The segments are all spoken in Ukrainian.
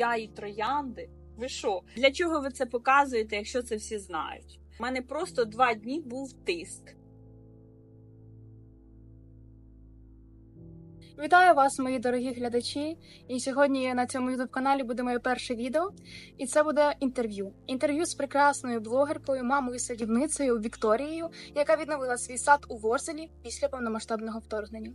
я і троянди. Ви що? Для чого ви це показуєте, якщо це всі знають? У мене просто два дні був тиск. Вітаю вас, мої дорогі глядачі. І сьогодні на цьому youtube каналі буде моє перше відео, і це буде інтерв'ю. Інтерв'ю з прекрасною блогеркою, мамою садівницею Вікторією, яка відновила свій сад у Ворзелі після повномасштабного вторгнення.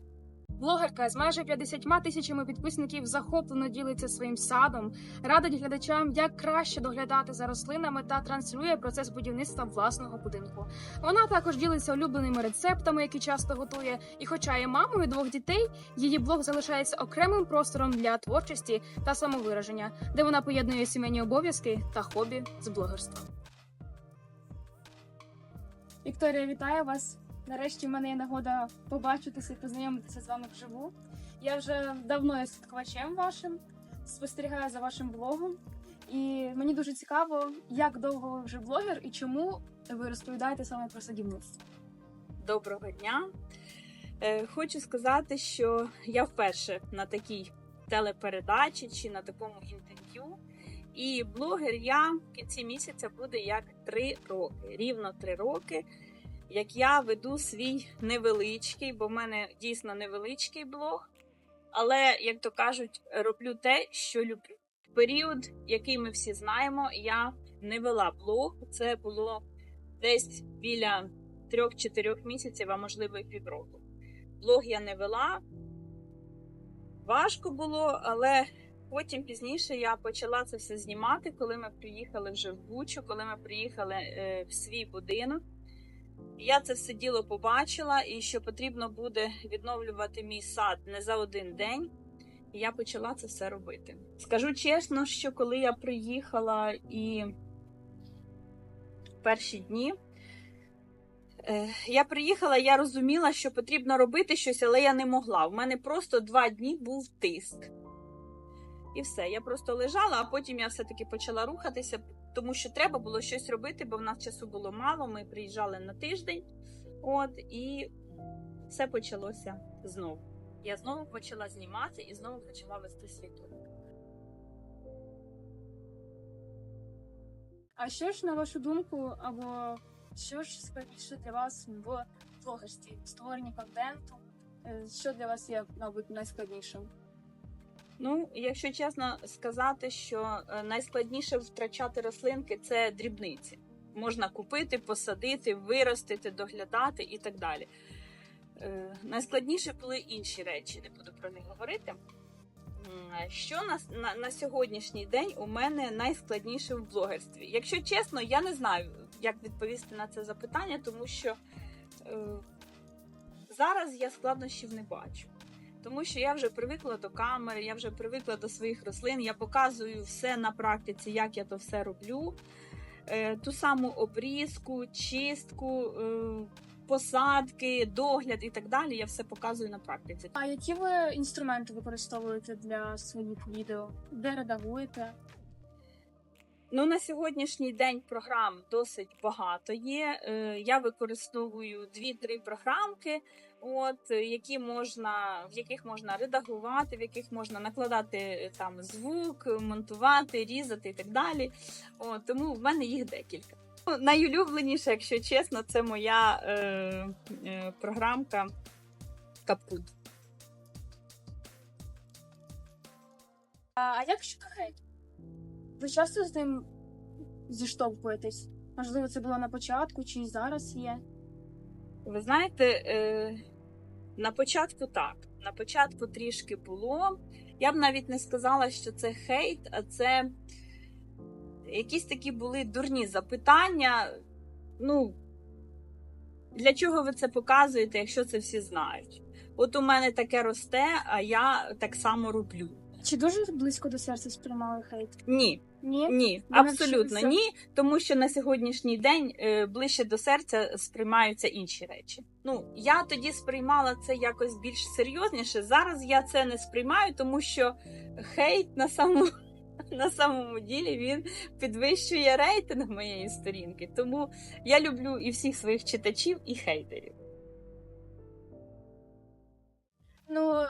Блогерка з майже 50 тисячами підписників захоплено ділиться своїм садом, радить глядачам, як краще доглядати за рослинами та транслює процес будівництва власного будинку. Вона також ділиться улюбленими рецептами, які часто готує. І, хоча є мамою двох дітей, її блог залишається окремим простором для творчості та самовираження, де вона поєднує сімейні обов'язки та хобі з блогерством. Вікторія, вітаю вас. Нарешті в мене є нагода побачитися і познайомитися з вами вживу. Я вже давно є слідкувачем вашим, спостерігаю за вашим блогом. І мені дуже цікаво, як довго ви вже блогер і чому ви розповідаєте саме про садівництво. Доброго дня. Е, Хочу сказати, що я вперше на такій телепередачі чи на такому інтерв'ю. І блогер я в кінці місяця буде як три роки, рівно три роки, як я веду свій невеличкий, бо в мене дійсно невеличкий блог. Але, як то кажуть, роблю те, що люблю. Період, який ми всі знаємо, я не вела блог. Це було десь біля трьох-чотирьох місяців, а можливо і півроку. Блог я не вела. Важко було, але потім пізніше я почала це все знімати, коли ми приїхали вже в Бучу, коли ми приїхали е, в свій будинок. Я це все діло побачила, і що потрібно буде відновлювати мій сад не за один день. І я почала це все робити. Скажу чесно, що коли я приїхала і перші дні. Е, Я приїхала, я розуміла, що потрібно робити щось, але я не могла. У мене просто два дні був тиск. І все. Я просто лежала, а потім я все-таки почала рухатися, тому що треба було щось робити, бо в нас часу було мало. Ми приїжджали на тиждень. От, і все почалося знову. Я знову почала знімати і знову почала вести свій тур. А що ж, на вашу думку, або що ж складніше для вас в блогерстві, створенні контенту? Е, Що для вас є, мабуть, найскладнішим? Ну, якщо чесно сказати, що е, найскладніше втрачати рослинки це дрібниці. Можна купити, посадити, виростити, доглядати і так далі. Е, Найскладніше були інші речі, не буду про них говорити. Що на, на, на сьогоднішній день у мене найскладніше в блогерстві? Якщо чесно, я не знаю, як відповісти на це запитання, тому що е, зараз я складнощів не бачу. Тому що я вже привикла до камери, я вже привикла до своїх рослин. Я показую все на практиці, як я то все роблю. Е, ту саму обрізку, чистку, е, посадки, догляд і так далі. Я все показую на практиці. А які ви інструменти використовуєте для своїх відео? Де редагуєте? Ну, на сьогоднішній день програм досить багато є. Е, Я використовую дві-три програмки, от е, які можна, в яких можна редагувати, в яких можна накладати е, там звук, монтувати, різати і так далі. От, тому в мене їх декілька. Ну, Найулюбленіша, якщо чесно, це моя е, е, програмка Капкут. А, як хейту? Ви часто з ним зіштовхуєтесь? Можливо, це було на початку чи зараз є? Ви знаєте, е, на початку так. На початку трішки було. Я б навіть не сказала, що це хейт, а це якісь такі були дурні запитання. Ну, для чого ви це показуєте, якщо це всі знають? От у мене таке росте, а я так само роблю. Чи дуже близько до серця сприймали хейт? Ні, Ні? ні, абсолютно ні. Тому що на сьогоднішній день е, ближче до серця сприймаються інші речі. Ну я тоді сприймала це якось більш серйозніше. Зараз я це не сприймаю, тому що хейт на самому на самому ділі він підвищує рейтинг моєї сторінки. Тому я люблю і всіх своїх читачів, і хейтерів. Ну,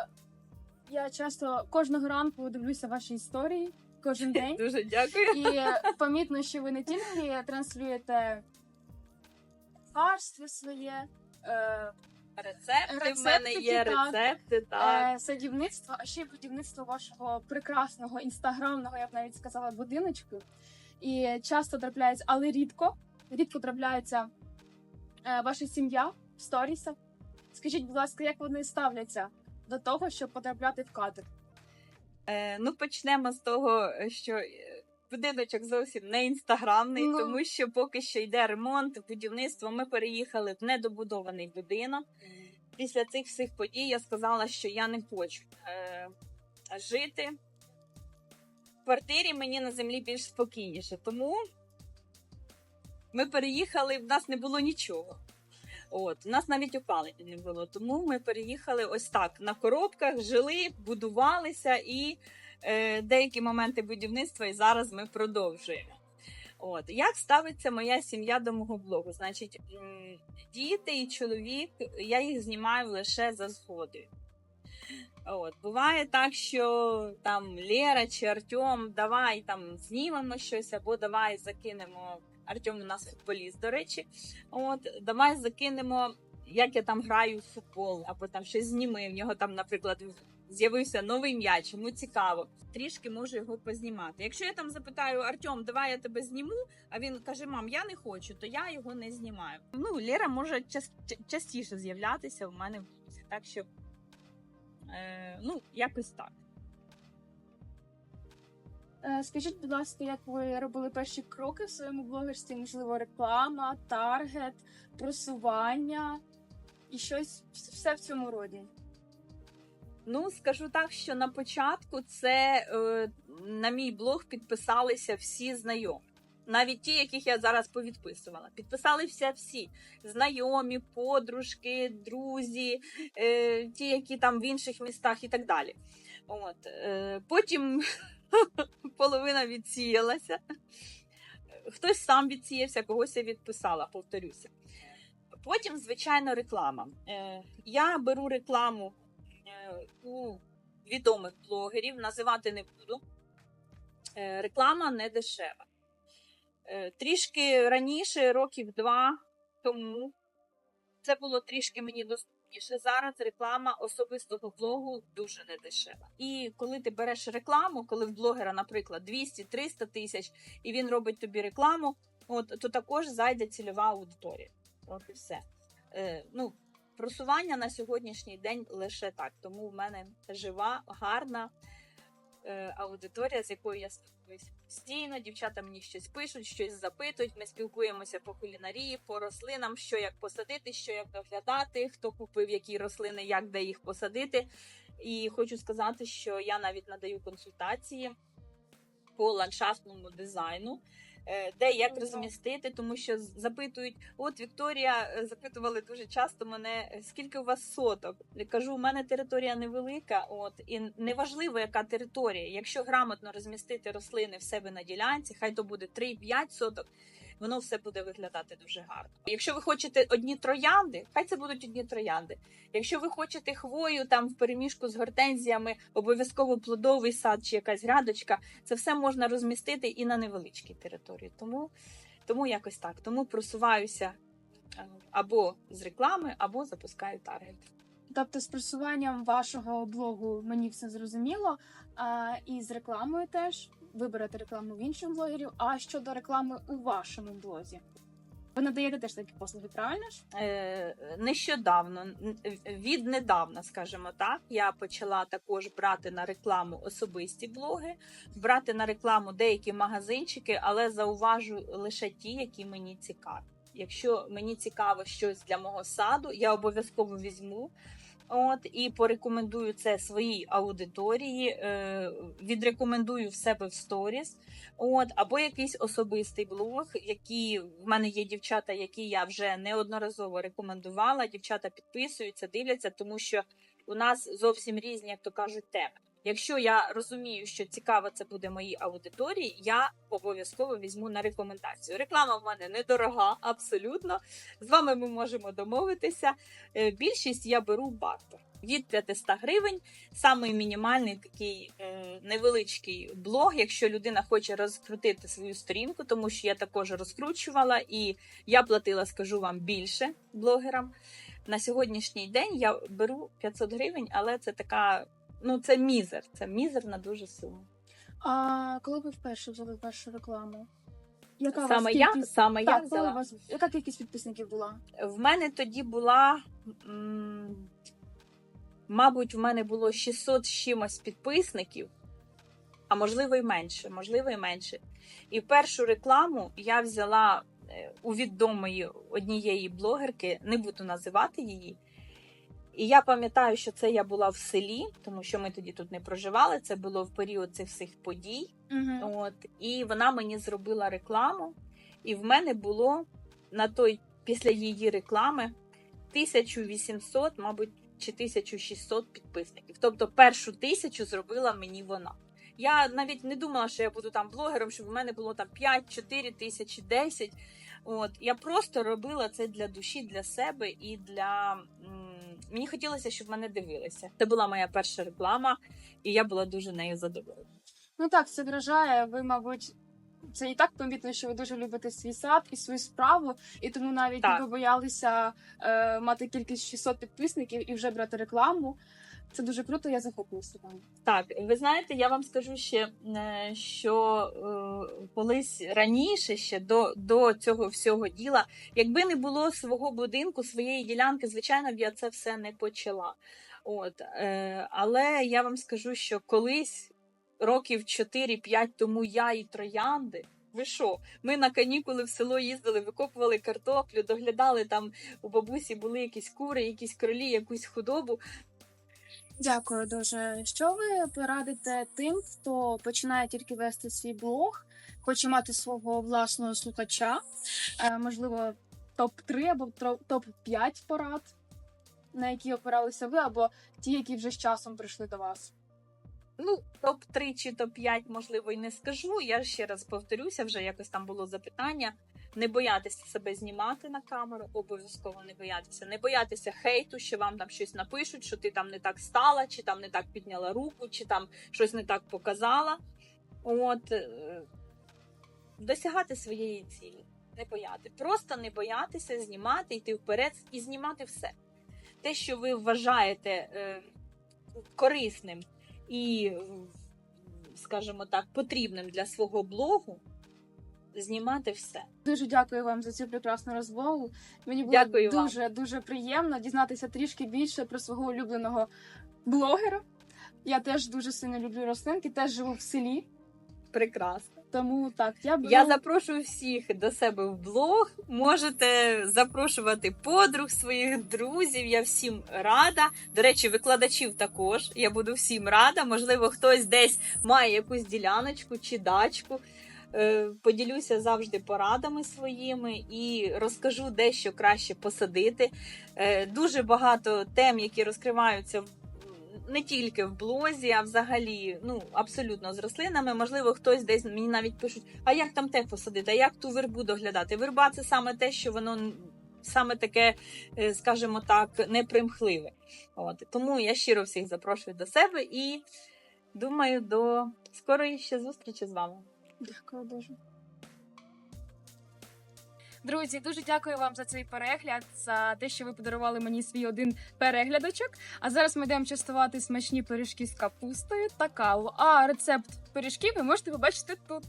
я часто кожного ранку дивлюся ваші історії, кожен день. Дуже дякую. І помітно, що ви не тільки транслюєте фарство своє, е, Рецепти в мене є, так. рецепти, так. е, садівництво, а ще й будівництво вашого прекрасного інстаграмного, я б навіть сказала, будиночку. І часто трапляється, але рідко, рідко трапляється е, ваша сім'я в сторісах. Скажіть, будь ласка, як вони ставляться до того, щоб потрапляти в кадр? Е, ну, почнемо з того, що е, будиночок зовсім не інстаграмний, Ну. тому що поки що йде ремонт, будівництво. Ми переїхали в недобудований будинок. Після цих всіх подій я сказала, що я не хочу е, жити. В квартирі мені на землі більш спокійніше. Тому ми переїхали, в нас не було нічого. От, у нас навіть опалення не було. Тому ми переїхали ось так на коробках, жили, будувалися і е, деякі моменти будівництва, і зараз ми продовжуємо. От як ставиться моя сім'я до мого блогу? Значить, діти і чоловік, я їх знімаю лише за згодою. От буває так, що там Лера чи Артем, давай там знімемо щось, або давай закинемо. Артем у нас футболіст, до речі. От давай закинемо, як я там граю в футбол, або там щось зніми. В нього там, наприклад, з'явився новий м'яч, йому цікаво. Трішки можу його познімати. Якщо я там запитаю Артем, давай я тебе зніму, а він каже: Мам, я не хочу, то я його не знімаю. Ну, Лера може час, частіше з'являтися в мене в. Так що, е, ну, якось так. Е, Скажіть, будь ласка, як ви робили перші кроки в своєму блогерстві? Можливо, реклама, таргет, просування і щось все в цьому роді. Ну, скажу так, що на початку це е, на мій блог підписалися всі знайомі. Навіть ті, яких я зараз повідписувала. Підписалися всі знайомі, подружки, друзі, е, ті, які там в інших містах і так далі. От, потім половина відсіялася. Хтось сам відсіявся, когось я відписала, повторюся. Потім, звичайно, реклама. Е, я беру рекламу е, у відомих блогерів, називати не буду. Е, Реклама не дешева. Трішки раніше, років два тому, це було трішки мені доступніше. Зараз реклама особистого блогу дуже не дешева. І коли ти береш рекламу, коли в блогера, наприклад, 200-300 тисяч, і він робить тобі рекламу, от, то також зайде цільова аудиторія. От і все. Е, ну, просування на сьогоднішній день лише так. Тому в мене жива, гарна аудиторія, з якою я спілкуюся постійно. Дівчата мені щось пишуть, щось запитують. Ми спілкуємося по кулінарії, по рослинам, що як посадити, що як доглядати, хто купив які рослини, як де їх посадити. І хочу сказати, що я навіть надаю консультації по ландшафтному дизайну. Е, Де як Ого. розмістити, тому що запитують: от Вікторія е, запитували дуже часто мене, е, скільки у вас соток. Я кажу, у мене територія невелика, от і неважливо, яка територія. Якщо грамотно розмістити рослини в себе на ділянці, хай то буде 3-5 соток. Воно все буде виглядати дуже гарно. Якщо ви хочете одні троянди, хай це будуть одні троянди. Якщо ви хочете хвою там в переміжку з гортензіями, обов'язково плодовий сад чи якась грядочка, це все можна розмістити і на невеличкій території. Тому, тому якось так. Тому просуваюся е, або з реклами, або запускаю таргет. Тобто, з просуванням вашого блогу мені все зрозуміло. А, і з рекламою теж ви берете рекламу в інших блогерів. А щодо реклами у вашому блозі, ви надаєте теж такі послуги, правильно ж? Е, нещодавно, віднедавна, скажімо так, я почала також брати на рекламу особисті блоги, брати на рекламу деякі магазинчики, але зауважу лише ті, які мені цікаві. Якщо мені цікаво щось для мого саду, я обов'язково візьму. От і порекомендую це своїй аудиторії, е, відрекомендую в себе в сторіс. От, або якийсь особистий блог, які в мене є дівчата, які я вже неодноразово рекомендувала. Дівчата підписуються, дивляться, тому що у нас зовсім різні, як то кажуть, теми. Якщо я розумію, що цікаво це буде моїй аудиторії, я обов'язково візьму на рекомендацію. Реклама в мене недорога, абсолютно. З вами ми можемо домовитися. Е, Більшість я беру бартер. від 500 гривень. Самий мінімальний такий е, невеличкий блог, якщо людина хоче розкрутити свою сторінку, тому що я також розкручувала і я платила, скажу вам, більше блогерам. На сьогоднішній день я беру 500 гривень, але це така, ну це мізер, це мізерна дуже сума. А коли ви вперше взяли першу рекламу? Яка Саме вас я, кількість... саме я Так, коли взяла. вас... Яка кількість підписників була? В мене тоді була, м, мабуть, в мене було 600 з чимось підписників, а можливо і менше, можливо, і менше. І першу рекламу я взяла е, у відомої однієї блогерки, не буду називати її. І я пам'ятаю, що це я була в селі, тому що ми тоді тут не проживали. Це було в період цих всіх подій. Угу. От, і вона мені зробила рекламу, і в мене було на той після її реклами 1800, мабуть, чи 1600 підписників. Тобто першу тисячу зробила мені вона. Я навіть не думала, що я буду там блогером, щоб в мене було там 5, 4 тисячі, 10. От я просто робила це для душі, для себе і для м, мені хотілося, щоб мене дивилися. Це була моя перша реклама, і я була дуже нею задоволена. Ну так, це вражає. Ви, мабуть, це і так помітно, що ви дуже любите свій сад і свою справу, і тому навіть Так. не побоялися е, мати кількість 600 підписників і вже брати рекламу. Це дуже круто, я захоплююся вам. Так, ви знаєте, я вам скажу ще, е, що е, колись раніше, ще до, до цього всього діла, якби не було свого будинку, своєї ділянки, звичайно б я це все не почала. От, е, але я вам скажу, що колись, років 4-5 тому я і троянди. Ви що? Ми на канікули в село їздили, викопували картоплю, доглядали там у бабусі були якісь кури, якісь кролі, якусь худобу. Дякую дуже. Що ви порадите тим, хто починає тільки вести свій блог, хоче мати свого власного слухача? Е, можливо, топ 3 або топ 5 порад, на які опиралися ви, або ті, які вже з часом прийшли до вас. Ну, топ-3 чи топ-5, можливо, і не скажу. Я ще раз повторюся, вже якось там було запитання. Не боятися себе знімати на камеру, обов'язково не боятися. Не боятися хейту, що вам там щось напишуть, що ти там не так стала, чи там не так підняла руку, чи там щось не так показала. От е, досягати своєї цілі, не бояти. Просто не боятися знімати, йти вперед і знімати все. Те, що ви вважаєте е, корисним і, скажімо так, потрібним для свого блогу знімати все. Дуже дякую вам за цю прекрасну розмову. Мені було Дякую вам. дуже дуже приємно дізнатися трішки більше про свого улюбленого блогера. Я теж дуже сильно люблю рослинки, теж живу в селі. Прекрасно. Тому так, я беру... Я запрошую всіх до себе в блог. Можете запрошувати подруг своїх друзів. Я всім рада. До речі, викладачів також. Я буду всім рада. Можливо, хтось десь має якусь діляночку чи дачку. Е, Поділюся завжди порадами своїми і розкажу дещо краще посадити. Е, Дуже багато тем, які розкриваються не тільки в блозі, а взагалі, ну абсолютно з рослинами. Можливо, хтось десь мені навіть пишуть: а як там те посадити, а як ту вербу доглядати? Верба це саме те, що воно саме таке, е, скажімо так, непримхливе. От тому я щиро всіх запрошую до себе і думаю, до скорої ще зустрічі з вами. Дякую дуже. Друзі, дуже дякую вам за цей перегляд, за те, що ви подарували мені свій один переглядочок. А зараз ми йдемо частувати смачні пиріжки з капустою та каву. А рецепт пиріжків ви можете побачити тут.